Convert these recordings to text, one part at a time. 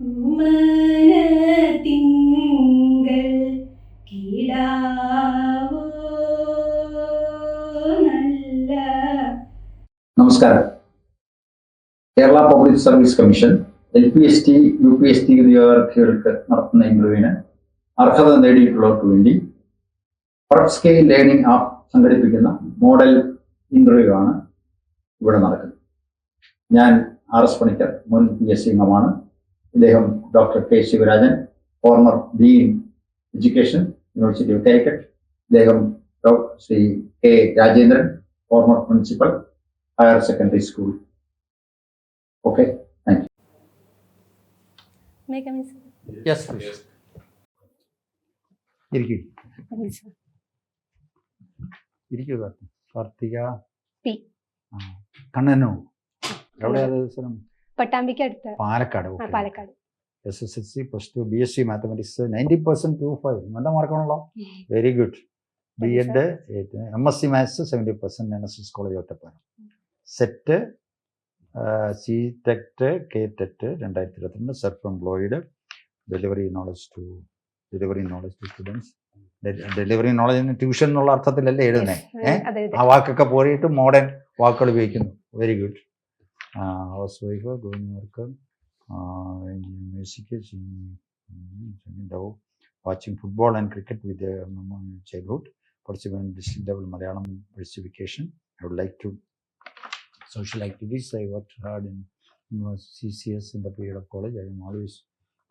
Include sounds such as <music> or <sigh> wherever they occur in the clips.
നല്ല നമസ്കാരം. Kerala Public Service Commission L P S T U P S T വിദ്യാർത്ഥികൾക്ക് നടത്തുന്ന ഇന്റർവ്യൂവിന് അർഹത നേടിയിട്ടുള്ളവർക്ക് വേണ്ടി പ്രപ് സ്കെയിൽ ലേണിംഗ് ആപ്പ് സംഘടിപ്പിക്കുന്ന മോഡൽ ഇന്റർവ്യൂ ആണ് ഇവിടെ നടക്കുന്നത്. ഞാൻ ആർ എസ് പണിക്കർ മുൻ പി എസ് സി അംഗമാണ് ഇദ്ദേഹം doctor K Sivarajan former dean education university of Calicut ഇദ്ദേഹം ഡോ- Shri K Rajendran former principal higher secondary school okay May I come in, sir? Yes ഇരിക്കൂ. Come in, sir. ഇരിക്കൂ Karti Karthika. P. ആ കണ്ണനോ? എവിടെയാ അത് സ്ഥലം പട്ടാമ്പിക്ക് അടുത്ത് Palakkad Palakkad. S S L C plus two B S C mathematics ninety percent two five നല്ല മാർക്കാണല്ലോ very good B Ed M S C maths seventy percent N S S college Ottapalam SET C ടെക്ട് K TET രണ്ടായിരത്തി ഇരുപത്തിരണ്ട് self employed delivery knowledge to delivery knowledge to students delivery knowledge tuition എന്നുള്ള അർത്ഥത്തിലല്ലേ എഴുതുന്നത് ആ വാക്കൊക്കെ പോയിട്ട് modern വാക്കുകൾ ഉപയോഗിക്കുന്നു. Very good housewife work music watching football and cricket with childhood participant district level Malayalam specification. I would like to social activities. I worked hard in university CCS in the period of college. I am always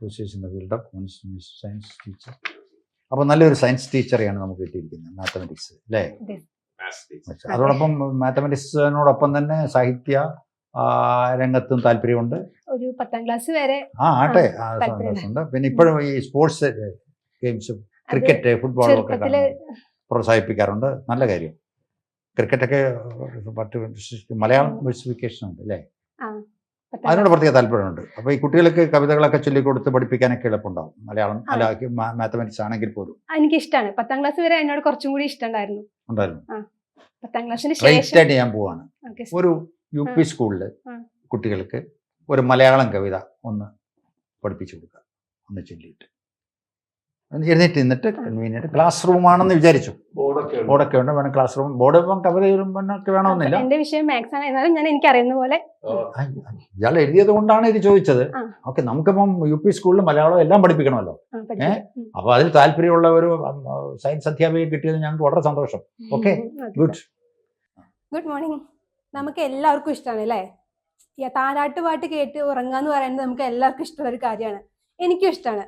associated in the field of one science teacher. അപ്പോൾ നല്ലൊരു science ടീച്ചറെയാണ് നമുക്ക് കിട്ടിയിരിക്കുന്നത് mathematics അല്ലേ. അതോടൊപ്പം മാത്തമെറ്റിക്സിനോടൊപ്പം തന്നെ സാഹിത്യ രംഗത്തും താല്പര്യമുണ്ട്. ഒരു പത്താം ക്ലാസ് വരെ ആ ആട്ടെ. സന്തോഷമുണ്ട്. പിന്നെ ഇപ്പോഴും ഈ സ്പോർട്സ് ഗെയിംസ് ക്രിക്കറ്റ് ഫുട്ബോളും ഒക്കെ പ്രോത്സാഹിപ്പിക്കാറുണ്ട്. നല്ല കാര്യം. ക്രിക്കറ്റൊക്കെ മലയാളം സ്പെസിഫിക്കേഷൻ ഉണ്ട് അല്ലേ? അതിനോട് പ്രത്യേക താല്പര്യമുണ്ട്. അപ്പോൾ ഈ കുട്ടികൾക്ക് കവിതകളൊക്കെ ചൊല്ലിക്കൊടുത്ത് പഠിപ്പിക്കാനൊക്കെ എളുപ്പമുണ്ടാവും. മലയാളം അല്ല മാത്തമാറ്റിക്സ് ആണെങ്കിൽ പോലും. എനിക്ക് ഇഷ്ടമാണ് പത്താം ക്ലാസ് വരെ എന്നോട് കുറച്ചും കൂടി ഇഷ്ടമുണ്ടായിരുന്നു. ഉണ്ടായിരുന്നു. പത്താം ക്ലാസ്സിന് ശേഷം. ഞാൻ പോവാണ്. ഒരു യു പി സ്കൂളിൽ സ്കൂളിൽ കുട്ടികൾക്ക് ഒരു മലയാളം കവിത ഒന്ന് പഠിപ്പിച്ചു കൊടുക്കുക. ഒന്ന് ചൊല്ലിയിട്ട്. എഴുന്നേറ്റ് നിന്നിട്ട് കൺവീനിയന്റ് ക്ലാസ് റൂമാണെന്ന് വിചാരിച്ചു. ബോർഡൊക്കെ ഉണ്ട്. വേണം ക്ലാസ് റൂം ബോർഡ് ഇപ്പം കവിത എഴുതുമ്പോഴൊക്കെ വേണമെന്നില്ല. എന്റെ വിഷയം മാത്സ് ആണ്. എന്നാലും ഞാൻ എനിക്ക് അറിയുന്ന പോലെ ഇയാൾ എഴുതിയത് കൊണ്ടാണ് ഇത് ചോദിച്ചത്. ഓക്കെ നമുക്കിപ്പം യു പി സ്കൂളിൽ മലയാളം എല്ലാം പഠിപ്പിക്കണമല്ലോ. ഏഹ് അപ്പൊ അപ്പോൾ അതിൽ താല്പര്യമുള്ള ഒരു സയൻസ് അധ്യാപിക കിട്ടിയത് ഞങ്ങൾക്ക് വളരെ സന്തോഷം. ഓക്കെ? ഗുഡ് ഗുഡ് മോർണിംഗ് നമുക്ക് എല്ലാവർക്കും ഇഷ്ടമാണ് അല്ലേ? താരാട്ട് പാട്ട് കേട്ട് ഉറങ്ങുക എന്ന് പറയുന്നത് നമുക്ക് എല്ലാവർക്കും ഇഷ്ടമുള്ള ഒരു കാര്യമാണ്. എനിക്കും ഇഷ്ടമാണ്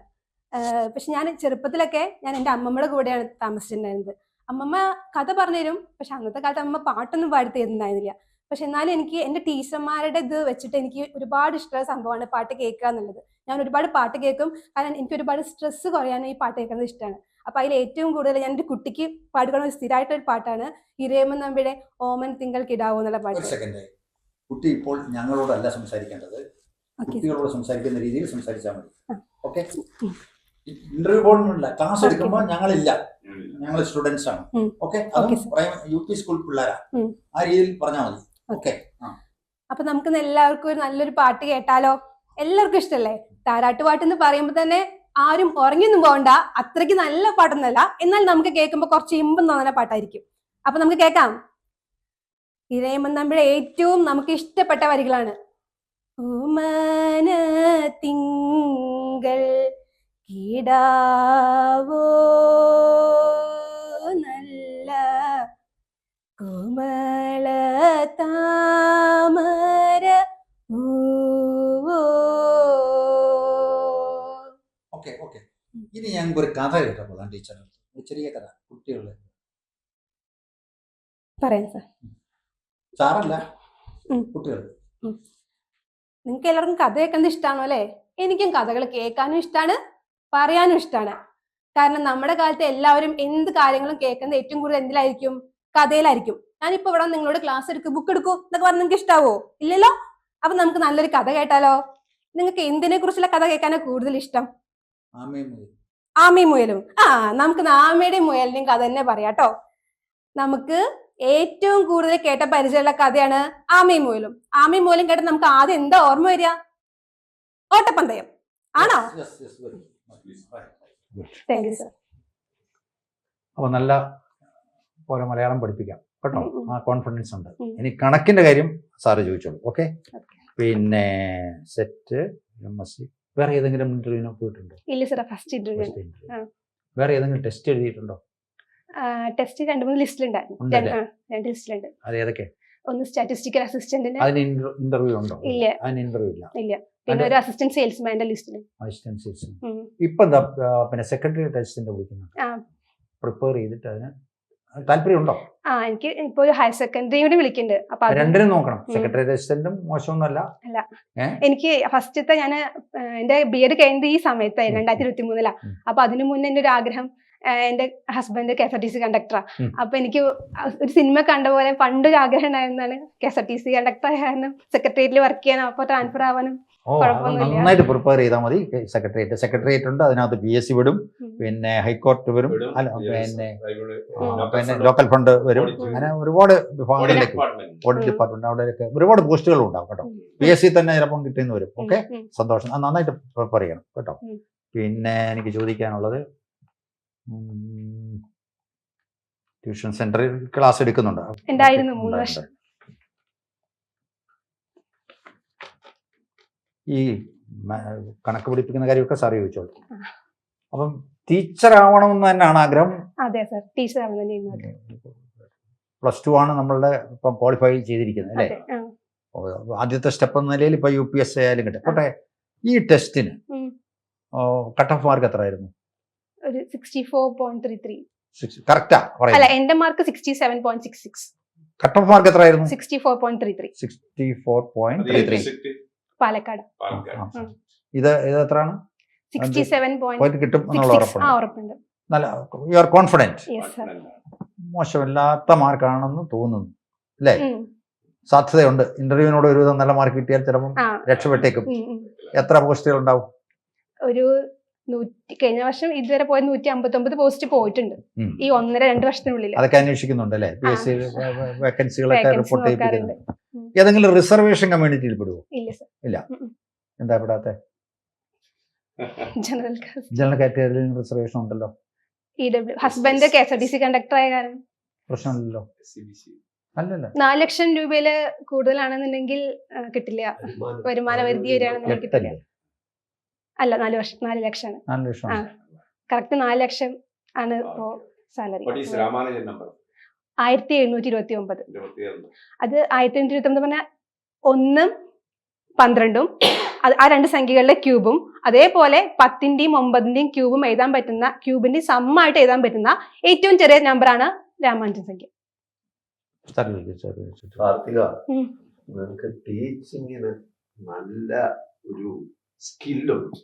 പക്ഷെ ഞാൻ ചെറുപ്പത്തിലൊക്കെ ഞാൻ എന്റെ അമ്മമ്മയുടെ കൂടെയാണ് താമസിച്ചിട്ടുണ്ടായിരുന്നത്. അമ്മമ്മ കഥ പറഞ്ഞുതരും പക്ഷെ അന്നത്തെ കാലത്ത് അമ്മ പാട്ടൊന്നും പാടി തരുന്നുണ്ടായിരുന്നില്ല. പക്ഷെ എന്നാലും എനിക്ക് എന്റെ ടീച്ചർമാരുടെ ഇത് വെച്ചിട്ട് എനിക്ക് ഒരുപാട് ഇഷ്ടമുള്ള സംഭവമാണ് പാട്ട് കേൾക്കുക എന്നുള്ളത്. ഞാൻ ഒരുപാട് പാട്ട് കേൾക്കും. കാരണം എനിക്ക് ഒരുപാട് സ്ട്രെസ്സ് കുറയാനും ഈ പാട്ട് കേൾക്കുന്നത് ഇഷ്ടമാണ്. അപ്പൊ അതിൽ ഏറ്റവും കൂടുതൽ ഞാൻ എന്റെ കുട്ടിക്ക് പാടുന്ന ഒരു സ്ഥിരമായിട്ടൊരു പാട്ടാണ് ഇരേമൻ നമ്പിയുടെ ഓമൻ തിങ്കൾ കിടാവോ എന്നുള്ള പാട്ട്. സെക്കൻഡ് കുട്ടി ഇപ്പോൾ ഞങ്ങളോടല്ല സംസാരിക്കേണ്ടത്. കുട്ടികളോട് സംസാരിക്കുന്ന രീതിയിൽ സംസാരിച്ചാൽ മതി. ഓക്കെ? ഇന്റർവ്യൂ ബോർഡിനുള്ള ക്ലാസ് Okay. എടുക്കുമ്പോൾ ഞങ്ങളില്ല. ഞങ്ങൾ സ്റ്റുഡൻസ് ആണ്. Okay? Okay, U P school പിള്ളേരാ. ആ രീതിയിൽ പറഞ്ഞാൽ മതി. ഓക്കെ. അപ്പൊ നമുക്ക് എല്ലാവർക്കും ഒരു നല്ലൊരു പാട്ട് കേട്ടാലോ? എല്ലാവർക്കും ഇഷ്ടല്ലേ? താരാട്ട് പാട്ട് എന്ന് പറയുമ്പോൾ തന്നെ ആരും ഉറങ്ങിയൊന്നും പോകണ്ട. അത്രയ്ക്ക് നല്ല പാട്ടൊന്നല്ല. എന്നാൽ നമുക്ക് കേൾക്കുമ്പോൾ കുറച്ച് ഇമ്പം തോന്നുന്ന പാട്ടായിരിക്കും. അപ്പൊ നമുക്ക് കേൾക്കാം. ഇരയമ്മ നമ്മുടെ ഏറ്റവും നമുക്ക് ഇഷ്ടപ്പെട്ട വരികളാണ്. തിങ്കൾ കിടാവോ നല്ല കോമള ഇനി ഞങ്ങൾക്ക് ഒരു കഥ കേട്ടപ്പോൾ ടീച്ചർ. ഒരു ചെറിയ കഥ കുട്ടികളുടെ പറയാം സാർ. സാറല്ല. കുട്ടികൾ. നിങ്ങൾക്ക് എല്ലാവർക്കും കഥ കേൾക്കുന്നത് ഇഷ്ടമാണോ അല്ലേ? എനിക്കും കഥകൾ കേൾക്കാനും ഇഷ്ടമാണ് പറയാനും ഇഷ്ടമാണ് കാരണം നമ്മുടെ കാലത്ത് എല്ലാവരും എന്ത് കാര്യങ്ങളും കേൾക്കുന്നത് ഏറ്റവും കൂടുതൽ എന്തിലായിരിക്കും? കഥയിലായിരിക്കും. ഞാനിപ്പോ ഇവിടെ നിങ്ങളോട് ക്ലാസ് എടുക്ക് ബുക്ക് എടുക്കൂ എന്നൊക്കെ പറഞ്ഞാൽ നിങ്ങൾക്ക് ഇഷ്ടാവോ? ഇല്ലല്ലോ? അപ്പൊ നമുക്ക് നല്ലൊരു കഥ കേട്ടാലോ? നിങ്ങൾക്ക് എന്തിനെ കുറിച്ചുള്ള കഥ കേൾക്കാനാ കൂടുതൽ ഇഷ്ടം? ആമയും മുയലും. ആ നമുക്ക് ആമയുടെയും മുയലിന്റെയും കഥ തന്നെ പറയാം കേട്ടോ നമുക്ക് ഏറ്റവും കൂടുതൽ കേട്ട പരിചയമുള്ള കഥയാണ് ആമയും മുയലും. ആമയും മുയലും കേട്ട നമുക്ക് ആദ്യം എന്താ ഓർമ്മ വരിക? ഓട്ടപ്പന്തയം. ആണോ? താങ്ക് യു സർ അപ്പൊ നല്ല പോലെ മലയാളം പഠിപ്പിക്കാം കേട്ടോ. ആ കോൺഫിഡൻസ് ഉണ്ട്. ഇനി കണക്കിന്റെ കാര്യം സാറ് ചോദിച്ചോളൂ ഓക്കെ പിന്നെ സെറ്റ് എം എസ് സി വേറെ ഏതെങ്കിലും ഇന്റർവ്യൂവിനോ പോയിട്ടുണ്ടോ? ഇല്ല സാർ ഫസ്റ്റ് ഇന്റർവ്യൂ. വേറെ ഏതെങ്കിലും ടെസ്റ്റ് എഴുതിയിട്ടുണ്ടോ? ടെസ്റ്റ് രണ്ട് മൂന്ന് ലിസ്റ്റിലുണ്ടായിരുന്നു ഉണ്ടായിരുന്നു രണ്ട്- ലിസ്റ്റിലുണ്ട് അത് ഏതൊക്കെ? ഒന്ന് സ്റ്റാറ്റിസ്റ്റിക്കൽ അസിസ്റ്റന്റിന് അതിന് ഇന്റർവ്യൂ ഉണ്ടോ? ഇല്ല. അതിന് ഇന്റർവ്യൂ ഇല്ല. ഇല്ല. പിന്നെ ഒരു അസിസ്റ്റന്റ് സെയിൽസ്മാന്റെ ലിസ്റ്റിൽ അസിസ്റ്റന്റ് സെയിൽസ്മാൻ ഇപ്പൊ എന്താ പിന്നെ സെക്രട്ടറി ടെസ്റ്റിന്റെ വിളിക്കുന്നത്? ആ. പ്രിപ്പയർ ചെയ്തിട്ട് അതിന് താല്പര്യമുണ്ടോ ആ എനിക്ക് ഇപ്പൊ ഒരു ഹയർ സെക്കൻഡറി കൂടി വിളിക്കുന്നുണ്ട് അപ്പൊ രണ്ടിനും നോക്കണം. സെക്രട്ടറി അസിസ്റ്റന്റും മോശമൊന്നുമല്ല എനിക്ക് ഫസ്റ്റത്തെ ഞാൻ എന്റെ ബി എഡ് കഴിഞ്ഞത് ഈ സമയത്തായിരുന്നു ഉം. രണ്ടായിരത്തി ഇരുപത്തി മൂന്നിലാ. അപ്പൊ അതിനു മുന്നേ എന്റെ ഒരു ആഗ്രഹം എന്റെ husband K S R T C കണ്ടക്ടറാ. അപ്പൊ എനിക്ക് ഒരു സിനിമ കണ്ട പോലെ പണ്ടൊരു ആഗ്രഹം ഉണ്ടായിരുന്നാണ് K S R T C conductor ആയാലും സെക്രട്ടേറിയറ്റിൽ വർക്ക് ചെയ്യാനും അപ്പൊ ട്രാൻസ്ഫർ ആവാനും. നന്നായിട്ട് പ്രിപ്പയർ ചെയ്താൽ മതി. സെക്രട്ടേറിയറ്റ് സെക്രട്ടേറിയറ്റ് ഉണ്ട് അതിനകത്ത് പി എസ് സി വിടും. പിന്നെ ഹൈക്കോർട്ട് വരും. അല്ല പിന്നെ പിന്നെ ലോക്കൽ ഫണ്ട് വരും. അങ്ങനെ ഒരുപാട് വിഭാഗങ്ങളിലേക്ക് department. ഓഡിറ്റ്. ഡിപ്പാർട്ട്മെന്റ് അവിടെയൊക്കെ ഒരുപാട് പോസ്റ്റുകൾ ഉണ്ടാവും കേട്ടോ. പി എസ് സി തന്നെ ചിലപ്പം കിട്ടിയെന്ന് വരും. ഓക്കെ. സന്തോഷം. അത് നന്നായിട്ട് പ്രിപ്പയർ ചെയ്യണം കേട്ടോ. പിന്നെ എനിക്ക് ചോദിക്കാനുള്ളത് ട്യൂഷൻ സെന്ററിൽ ക്ലാസ് എടുക്കുന്നുണ്ട്? ഉണ്ടായിരുന്നു. മൂന്ന് വർഷം. ഈ കണക്ക് പിടിപ്പിക്കുന്ന കാര്യമൊക്കെ സാർ ചോദിച്ചോളൂ. അപ്പം ടീച്ചർ ആവണമെന്ന് തന്നെയാണ് ആഗ്രഹം. അതെ സർ ടീച്ചർ പ്ലസ് ടു ആണ് നമ്മളുടെ ഇപ്പം ക്വാളിഫൈ ചെയ്തിരിക്കുന്നത് അല്ലേ? ആദ്യത്തെ സ്റ്റെപ്പ് എന്ന നിലയിൽ ഇപ്പൊ യു പി എസ് ആയാലും കിട്ടും. പക്ഷേ ഈ ടെസ്റ്റിന് കട്ട് ഓഫ് മാർക്ക് എത്രയായിരുന്നു? ഒരു sixty four point three three correct അല്ല എന്റെ mark sixty seven point six six cut off mark എത്രയായിരുന്നു? Sixty four point three three sixty four point three three? Palakkad. ഇത് ഇത് എത്രയാണ്? സിക്സ്റ്റി സെവൻ പോയിന്റ് കിട്ടും എന്നുള്ള ഉറപ്പുണ്ട്. നല്ല യു ആർ കോൺഫിഡന്റ് മോശമില്ലാത്ത മാർക്കാണെന്ന് തോന്നുന്നു. അല്ലേ? സാധ്യതയുണ്ട്. ഇന്റർവ്യൂവിനോട് ഒരുവിധം നല്ല മാർക്ക് കിട്ടിയാൽ ചിലപ്പോൾ രക്ഷപ്പെട്ടേക്കും. എത്ര പോസ്റ്റുകൾ ഉണ്ടാവും? ഒരു നൂറ്റി കഴിഞ്ഞ വർഷം ഇതുവരെ പോയ നൂറ്റി അമ്പത്തി ഒമ്പത് പോസ്റ്റ് പോയിട്ടുണ്ട്. ഈ ഒന്നര രണ്ട് വർഷത്തിനുള്ളിൽ. അതൊക്കെ അന്വേഷിക്കുന്നുണ്ട് അല്ലേ? പി എസ് സി വേക്കൻസികളൊക്കെ റിപ്പോർട്ട്. ചെയ്യിപ്പിക്കുന്നുണ്ട്. ഏതെങ്കിലും റിസർവേഷൻ കമ്മ്യൂണിറ്റിയിൽ പെടുവോ? ഇല്ല സർ. ഇല്ല. എന്താ പെടാത്തെ? ജനറൽ ജനറൽ കാറ്റഗറിയിൽ റിസർവേഷൻ ഉണ്ടല്ലോ. Husband K S R T C conductor ആയ കാരണം. പ്രശ്നമില്ലല്ലോ. അല്ലല്ല. നാല് ലക്ഷം രൂപയിൽ കൂടുതലാണെന്നുണ്ടെങ്കിൽ കിട്ടില്ല. വരുമാന. പരിധി വരികയാണെന്നുണ്ടെങ്കിൽ കിട്ടില്ല. അല്ല നാല് വർഷം നാല് ലക്ഷം നാല് ലക്ഷം. കറക്റ്റ് നാല് ലക്ഷം ആണ് ഇപ്പോ സാലറി ആയിരത്തി എഴുന്നൂറ്റി ഇരുപത്തി ഒമ്പത് അത് ആയിരത്തി എണ്ണൂറ്റി ഇരുപത്തി ഒമ്പത് പറഞ്ഞാൽ ഒന്നും പന്ത്രണ്ടും അത് ആ രണ്ട് സംഖ്യകളുടെ ക്യൂബും അതേപോലെ പത്തിന്റെയും ഒമ്പതിന്റെയും ക്യൂബും എഴുതാൻ പറ്റുന്ന ക്യൂബിന്റെ സമ്മായിട്ട് എഴുതാൻ പറ്റുന്ന ഏറ്റവും ചെറിയ നമ്പറാണ് രാമാനുജൻ സംഖ്യ. നിനക്ക് ടീച്ചിങ്ങിന് നല്ല ഒരു സ്കില്ലുണ്ട്.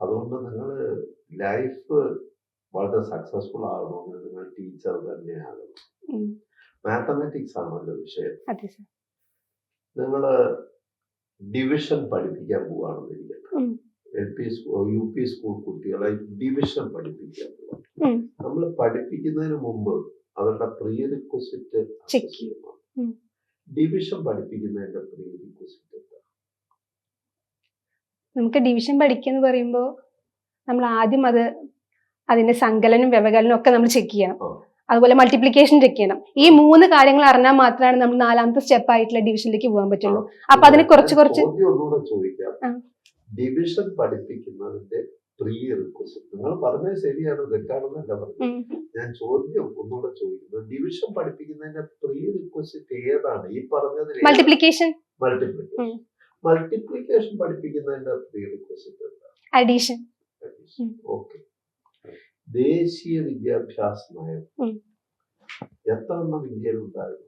അതുകൊണ്ട് നിങ്ങൾ ലൈഫ് വളരെ സക്സസ്ഫുൾ ആകണമെങ്കിൽ നിങ്ങൾ ടീച്ചർ തന്നെയാകണം മാത്തമാറ്റിക്സ് ആണല്ലോ വിഷയം. നിങ്ങൾ ഡിവിഷൻ പഠിപ്പിക്കാൻ പോവാണെന്ന് ഉം. L P school U P school കുട്ടികളെ ഡിവിഷൻ പഠിപ്പിക്കാൻ പോവാണ്. നമ്മൾ പഠിപ്പിക്കുന്നതിന് മുമ്പ് അവരുടെ പ്രീ റിക്വസിറ്റ്. ഡിവിഷൻ പഠിപ്പിക്കുന്നതിന്റെ പ്രീ റിക്വസിറ്റ് നമുക്ക് ഡിവിഷൻ പഠിക്കുക എന്ന് പറയുമ്പോൾ നമ്മൾ ആദ്യം അത് അതിന്റെ സങ്കലനം വ്യവകലനം ഒക്കെ നമ്മൾ ചെക്ക് ചെയ്യണം. അതുപോലെ മൾട്ടിപ്ലിക്കേഷൻ ചെക്ക് ചെയ്യണം. ഈ മൂന്ന് കാര്യങ്ങൾ അറിഞ്ഞാൽ മാത്രമാണ് നമ്മൾ നാലാമത്തെ സ്റ്റെപ്പ് ആയിട്ടുള്ള ഡിവിഷനിലേക്ക് പോകാൻ പറ്റുള്ളൂ. അപ്പൊ അതിന് കുറച്ച് കുറച്ച്. ഡിവിഷൻ പഠിപ്പിക്കുന്നതിന്റെ പ്രീ റിക്വസ്റ്റ് നിങ്ങൾ പറഞ്ഞത് ശരിയാണ് തെറ്റാണെന്നല്ല പറഞ്ഞത്. ഞാൻ ചോദ്യം ഒന്നുകൂടെ ചോദിക്കുന്നത് ഡിവിഷൻ പഠിപ്പിക്കുന്നതിന്റെ പ്രീ റിക്വസ്റ്റ് ഏതാണ്? ഈ പറഞ്ഞതിൽ മൾട്ടിപ്ലിക്കേഷൻ മൾട്ടിപ്ലിക്കേഷൻ മൾട്ടിപ്ലിക്കേഷൻ പഠിപ്പിക്കുന്നതിന്റെ പ്രീ റിക്വസ്റ്റ് എന്താ അഡീഷൻ. ഓക്കെ ദേശീയ വിദ്യാഭ്യാസ നയം. എത്ര എണ്ണം ഇന്ത്യയിൽ ഉണ്ടായിരുന്നു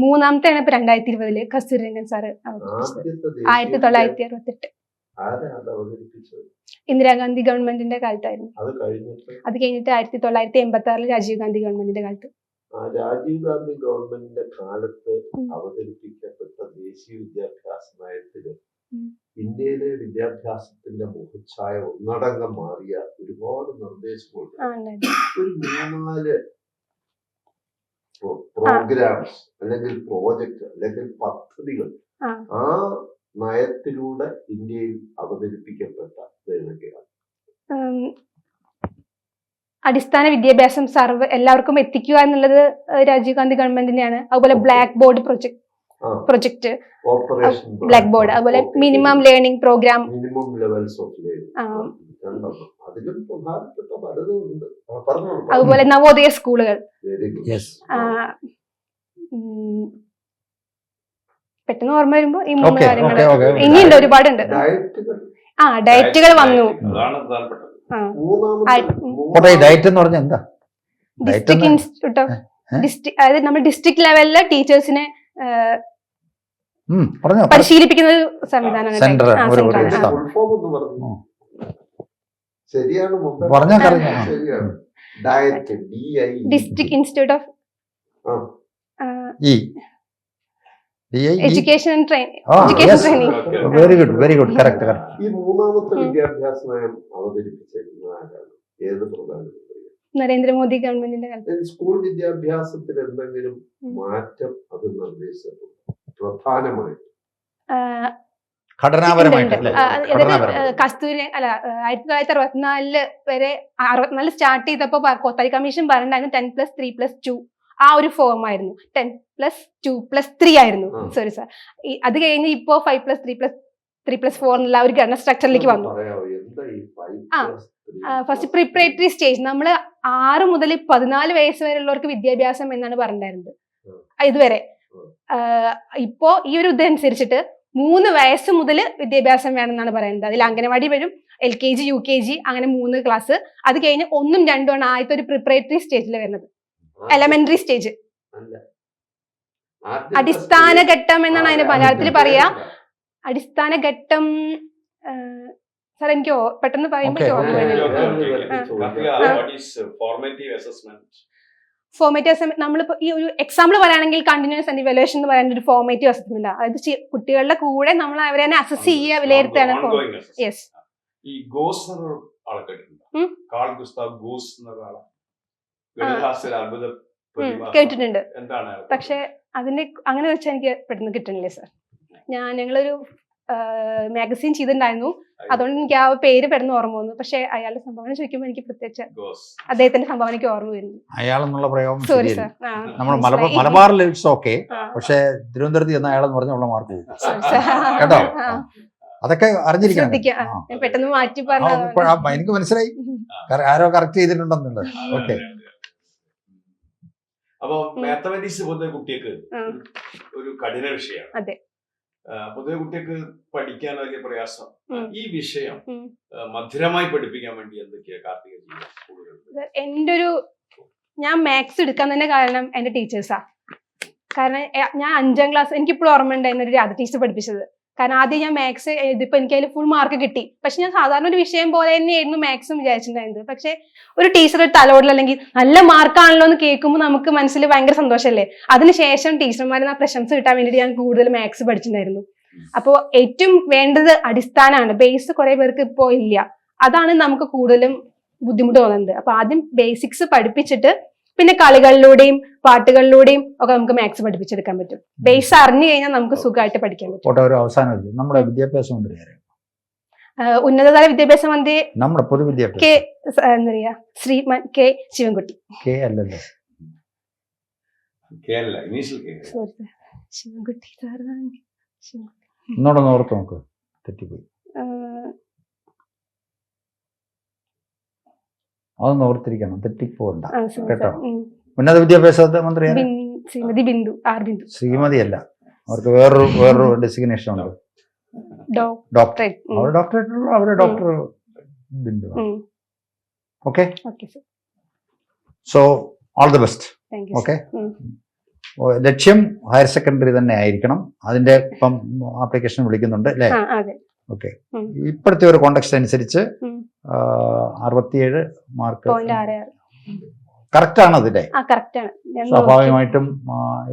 മൂന്നാമത്തെയാണ് ഇപ്പൊ രണ്ടായിരത്തി ഇരുപതിൽ കസ്തൂരിരംഗൻ സാറ് ആയിരത്തി തൊള്ളായിരത്തി അറുപത്തെട്ട് ഇന്ദിരാഗാന്ധി ഗവൺമെന്റിന്റെ കാലത്തായിരുന്നു അത് കഴിഞ്ഞിട്ട് അത് കഴിഞ്ഞിട്ട് ആയിരത്തി തൊള്ളായിരത്തി എൺപത്തി ആറിൽ രാജീവ് ഗാന്ധി ഗവൺമെന്റിന്റെ കാലത്ത് രാജീവ് ഗാന്ധി ഗവൺമെന്റിന്റെ കാലത്ത്. അവതരിപ്പിക്കപ്പെട്ട ദേശീയ വിദ്യാഭ്യാസ നയത്തിൽ. ഇന്ത്യയിലെ വിദ്യാഭ്യാസത്തിന്റെ മുഖച്ഛായ ഒന്നടങ്കം മാറിയ ഒരുപാട് നിർദ്ദേശങ്ങളുണ്ട്. ഒരു മൂന്നാൽ പ്രോഗ്രാംസ് അല്ലെങ്കിൽ പ്രോജക്റ്റ് അല്ലെങ്കിൽ പദ്ധതികൾ ആ. നയത്തിലൂടെ ഇന്ത്യയിൽ അവതരിപ്പിക്കപ്പെട്ട ഏതൊക്കെയാണ് അടിസ്ഥാന വിദ്യാഭ്യാസം സർവ എല്ലാവർക്കും എത്തിക്കുക എന്നുള്ളത് രാജീവ് ഗാന്ധി ഗവൺമെന്റിനെയാണ്. അതുപോലെ blackboard project project operation blackboard അതുപോലെ minimum learning programme minimum levels of അതുപോലെ നവോദയ സ്കൂളുകൾ. Very good Yes. പെട്ടെന്ന് ഓർമ്മ വരുമ്പോ ഈ മൂന്ന് കാര്യങ്ങൾ ഇനിയുണ്ട് ഒരുപാടുണ്ട്. ആ ഡയറ്റുകൾ വന്നു. ഡയറ്റ് എന്ന് പറഞ്ഞാൽ എന്താ? ഡിസ്ട്രിക്ട് ഇൻസ്റ്റിറ്റ്യൂട്ട് ഓഫ് ഡിസ്ട്രിക്ട് അതായത് നമ്മൾ ഡിസ്ട്രിക്ട് ലെവലിലെ ടീച്ചേഴ്സിനെ പരിശീലിപ്പിക്കുന്ന പറഞ്ഞു ശരിയാണ്. DIET D I district institute of ആ. ഈ D I education yes very good very good correct correct ഈ മൂന്നാമത്തെ. വിദ്യാഭ്യാസ നയം ആരാണ്? ഏത് പ്രധാനമന്ത്രി? നരേന്ദ്രമോദി ഗവൺമെന്റിന്റെ കാലത്ത്. സ്കൂൾ വിദ്യാഭ്യാസത്തിൽ എന്തെങ്കിലും മാറ്റം അത് നിർദ്ദേശിച്ചിട്ടുണ്ട്? പ്രധാനമായിട്ട്. കസ്തൂരി അല്ല ആയിരത്തി തൊള്ളായിരത്തി അറുപത്തിനാലിൽ വരെ അറുപത്തിനാല് സ്റ്റാർട്ട് ചെയ്തപ്പോ കോത്താരി കമ്മീഷൻ പറഞ്ഞിട്ടുണ്ടായിരുന്നു ten plus three plus two. ആ ഒരു ഫോം ആയിരുന്നു. Ten plus two plus three ആയിരുന്നു. സോറി സാർ അത് കഴിഞ്ഞ് ഇപ്പോ five plus three plus three plus four എന്നുള്ള ഒരു ഘടന സ്ട്രക്ചറിലേക്ക് വന്നു. ആ, ഫസ്റ്റ് പ്രിപ്പറേറ്ററി സ്റ്റേജ് നമ്മൾ ആറ് മുതൽ പതിനാല് വയസ്സ് വരെയുള്ളവർക്ക് വിദ്യാഭ്യാസം എന്നാണ് പറഞ്ഞിട്ടുണ്ടായിരുന്നത്. ഇതുവരെ. ഇപ്പോ ഈ ഒരു ഇതനുസരിച്ചിട്ട് മൂന്ന് വയസ്സ് മുതൽ വിദ്യാഭ്യാസം വേണമെന്നാണ് പറയുന്നത്. അതിൽ അംഗനവാടി വരും L K G U K G അങ്ങനെ മൂന്ന് ക്ലാസ് അത് കഴിഞ്ഞ് ഒന്നും രണ്ടും ആണ് ആദ്യത്തെ ഒരു പ്രിപ്പറേറ്ററി സ്റ്റേജിൽ വരുന്നത്. എലമെന്ററി സ്റ്റേജ് അടിസ്ഥാന ഘട്ടം എന്നാണ് അതിന് മലയാളത്തിൽ പറയാ അടിസ്ഥാന ഘട്ടം സാർ എനിക്ക് പെട്ടെന്ന് പറയുമ്പോൾ uh? ഫോർമേറ്റീവ് അസൈൻമെന്റ് നമ്മളിപ്പോ ഈ ഒരു എക്സാമ്പിൾ പറയുകയാണെങ്കിൽ കണ്ടിന്യൂസ് ആൻഡ് ഇവാലുവേഷൻ എന്ന് പറയുന്ന ഒരു ഫോർമേറ്റീവ് അസസ്മെന്റ് അതായത് കുട്ടികളുടെ കൂടെ നമ്മൾ അവരെ തന്നെ അസസ് ചെയ്യുക വിലയിരുത്തുകയാണ് യെസ് ഈ ഗോസ് കേട്ടിട്ടുണ്ടോ? പക്ഷെ അതിന്റെ അങ്ങനെ വെച്ചാൽ എനിക്ക് പെട്ടെന്ന് കിട്ടണില്ലേ സാർ. ഞാൻ ഞങ്ങളൊരു മാഗസീൻ ചെയ്തിട്ടുണ്ടായിരുന്നു. അതുകൊണ്ട് എനിക്ക് ആ പേര് പെട്ടെന്ന് ഓർമ്മ വന്നു. പക്ഷെ അയാളുടെ സംഭാവന ചോദിക്കുമ്പോൾ എനിക്ക് പ്രത്യേകിച്ച് അദ്ദേഹത്തിന്റെ സംഭാവന എനിക്ക് ഓർമ്മ വരുന്നു. അയാളെന്നുള്ള പ്രയോഗം സോറി സർ നമ്മൾ മലബാർ മലബാറിൽ ഇറ്റ്സ് ഓക്കെ പക്ഷെ തിരുവനന്തപുരത്ത് ചെന്ന അയാളെന്ന് പറഞ്ഞ ഉള്ള മാർക്ക് കേട്ടോ. അതൊക്കെ അറിഞ്ഞിരിക്കണം. പെട്ടെന്ന് മാറ്റി പറഞ്ഞു ആ, എനിക്ക് മനസ്സിലായി. ആരോ കറക്റ്റ് ചെയ്തിട്ടുണ്ടെന്നുള്ളത്. ഓക്കെ അപ്പൊ. മാത്തമാറ്റിക്സ് പോലത്തെ കുട്ടികൾക്ക് ഒരു കഠിന വിഷയമാണ്. പൊതുവെ കുട്ടികൾക്ക് പഠിക്കാൻ വലിയ പ്രയാസം. ഈ വിഷയം. മധുരമായി പഠിപ്പിക്കാൻ വേണ്ടി എന്തൊക്കെയാ കാർത്തിക സ്കൂളുകളിൽ എന്റെ ഒരു ഞാൻ മാത്സ് എടുക്കാൻ തന്നെ കാരണം എന്റെ ടീച്ചേഴ്സാ. കാരണം ഞാൻ അഞ്ചാം ക്ലാസ് എനിക്കിപ്പോഴും ഓർമ്മ ഉണ്ടായിരുന്ന ഒരു രാധ ടീച്ചർ പഠിപ്പിച്ചത്. കാരണം ആദ്യം ഞാൻ മാത്സ് എഴുതിയപ്പോൾ എനിക്ക് അതിൽ ഫുൾ മാർക്ക് കിട്ടി. പക്ഷെ ഞാൻ സാധാരണ ഒരു വിഷയം പോലെ തന്നെയായിരുന്നു മാത്സും വിചാരിച്ചിട്ടുണ്ടായിരുന്നത്. പക്ഷെ ഒരു ടീച്ചർ തലോടൽ അല്ലെങ്കിൽ നല്ല മാർക്കാണല്ലോ എന്ന് കേൾക്കുമ്പോൾ നമുക്ക് മനസ്സിൽ ഭയങ്കര സന്തോഷമല്ലേ? അതിനുശേഷം ടീച്ചർമാരിൽ നിന്ന് ആ പ്രശംസ കിട്ടാൻ വേണ്ടിയിട്ട് ഞാൻ കൂടുതൽ മാത്സ് പഠിച്ചിട്ടുണ്ടായിരുന്നു. അപ്പോൾ ഏറ്റവും വേണ്ടത് അടിസ്ഥാനമാണ് ബേസ് കുറെ പേർക്ക് ഇപ്പോൾ ഇല്ല. അതാണ് നമുക്ക് കൂടുതലും ബുദ്ധിമുട്ട് തോന്നുന്നത്. അപ്പൊ ആദ്യം ബേസിക്സ് പഠിപ്പിച്ചിട്ട് പിന്നെ കളികളിലൂടെയും പാട്ടുകളിലൂടെയും ഒക്കെ നമുക്ക് മാത്സ് പഠിപ്പിച്ചെടുക്കാൻ പറ്റും. ബേസ് അറിഞ്ഞു കഴിഞ്ഞാൽ നമുക്ക് സുഖമായിട്ട് പഠിക്കാൻ പറ്റും. അവസാനം. നമ്മുടെ വിദ്യാഭ്യാസ മന്ത്രി? ഉന്നതതല വിദ്യാഭ്യാസ മന്ത്രി നമ്മുടെ പൊതുവിദ്യാഭ്യാസം കെ എന്താ പറയാ ശ്രീമാൻ കെ ശിവൻകുട്ടി. കെ അല്ലല്ലോ ശിവൻകുട്ടി സാറാണ് ശിവ- ഒന്നോടൊന്ന് ഓർത്ത് നോക്ക്. തെറ്റിപ്പോയി. അതൊന്ന് ഓർത്തിരിക്കണം. തെറ്റിപ്പോണ്ട കേട്ടോ. ഉന്നത വിദ്യാഭ്യാസ മന്ത്രി ശ്രീമതി ബിന്ദു ആർ ബിന്ദു. ശ്രീമതി അല്ല. അവർക്ക് വേറൊരു വേറൊരു ഡെസിഗ്നേഷൻ ഉണ്ട്. ഡോക്ടറേറ്റ്. അവർ doctorate our doctor Bindu. Okay so all the best okay ലക്ഷ്യം ഹയർ സെക്കൻഡറി തന്നെ ആയിരിക്കണം. അതിന്റെ ഇപ്പം ആപ്ലിക്കേഷൻ വിളിക്കുന്നുണ്ട് അല്ലേ? ഓക്കെ. ഇപ്പോഴത്തെ ഒരു കോണ്ടക്സ്റ്റ് അനുസരിച്ച് അറുപത്തിയേഴ് മാർക്ക്. കറക്റ്റാണ് അതിന്റെ ആ കറക്റ്റ് ആണ്. സ്വാഭാവികമായിട്ടും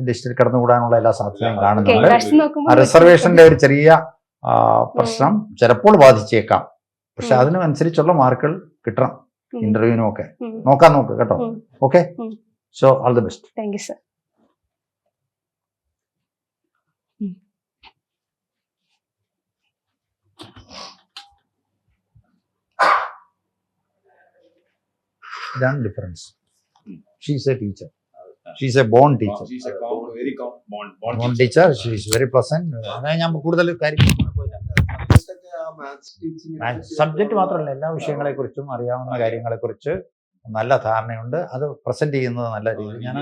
ലിസ്റ്റിൽ കടന്നുകൂടാനുള്ള എല്ലാ സാധ്യതയും കാണുന്നുണ്ട്. റിസർവേഷന്റെ ഒരു ചെറിയ പ്രശ്നം ചിലപ്പോൾ ബാധിച്ചേക്കാം. പക്ഷെ അതിനനുസരിച്ചുള്ള മാർക്കുകൾ കിട്ടണം. ഇന്റർവ്യൂവിനും ഒക്കെ നോക്കാൻ നോക്ക് കേട്ടോ. Okay so all the best thank you sir ഇതാണ് difference she's a teacher she's a born teacher born teacher. Teacher she's very pleasant അതായത് ഞാൻ കൂടുതൽ കാര്യം സബ്ജക്റ്റ് മാത്രമല്ല എല്ലാ വിഷയങ്ങളെ കുറിച്ചും അറിയാവുന്ന കാര്യങ്ങളെ കുറിച്ച് നല്ല ധാരണയുണ്ട്. അത് പ്രസന്റ് ചെയ്യുന്നത് നല്ല രീതിയിൽ. ഞാൻ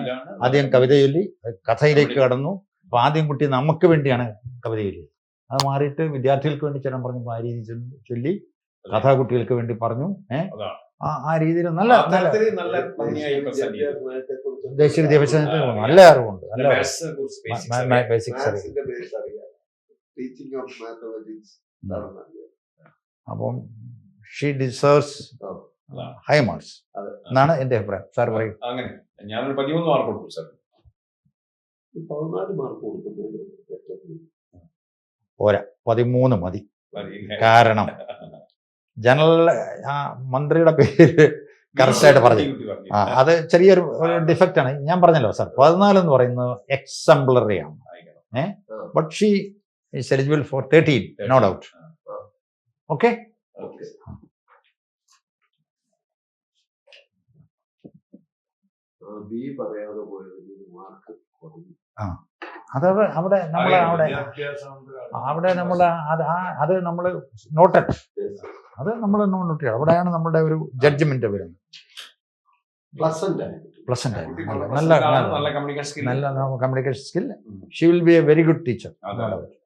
ആദ്യം കവിത ചൊല്ലി കഥയിലേക്ക് കടന്നു. അപ്പൊ ആദ്യം കുട്ടി നമുക്ക് വേണ്ടിയാണ് കവിത ചൊല്ലിയത്. അത് മാറിയിട്ട് വിദ്യാർത്ഥികൾക്ക് വേണ്ടി ചിലം പറഞ്ഞു ആ രീതി ചൊല്ലി- കഥാ കുട്ടികൾക്ക് വേണ്ടി പറഞ്ഞു ഏഹ്. ആ ആ രീതിയിൽ നല്ല നല്ല. ദേശീയ വിദ്യാഭ്യാസത്തിന് നല്ല അറിവുണ്ട് നല്ല. ബേസിക്സ് അപ്പം ഷീ ഡിസേർവ്സ് ഹൈ മാർക്സ് അതെ. എന്നാണ് എന്റെ അഭിപ്രായം. സാർ പറയും. അങ്ങനെ. ഞാനൊരു പതിമൂന്ന് മാർക്ക് കൊടുക്കും സാർ പതിനാല് മാർക്ക് കൊടുക്കുന്നത് പോരാ. പതിമൂന്ന് മതി. കാരണം. <laughs> ജനറൽ ആ മന്ത്രിയുടെ പേര് കറക്റ്റായിട്ട് പറഞ്ഞു. ആ അത് ചെറിയൊരു ഡിഫക്റ്റ് ആണ്. ഞാൻ പറഞ്ഞല്ലോ സാർ പതിനാല് എന്ന് പറയുന്നത് എക്സംപ്ലറി ആണ്. But she is eligible for thirteen no doubt okay ആ ബി പറയാതെ മാർക്ക് കുറഞ്ഞു. അത് അവ- അവിടെ നമ്മൾ അവിടെ അവിടെ നമ്മൾ അത് ആ അത് നമ്മൾ നോട്ടഡ് അത് നമ്മൾ നോട്ട് അവിടെയാണ് നമ്മുടെ ഒരു ജഡ്ജ്മെന്റ് വരുന്നത്. പ്ലസന്റ് ആയിരുന്നു നല്ല നല്ല കമ്മ്യൂണിക്കേഷൻ സ്കിൽ നല്ല കമ്മ്യൂണിക്കേഷൻ സ്കിൽ ഉം. She will be a very good teacher.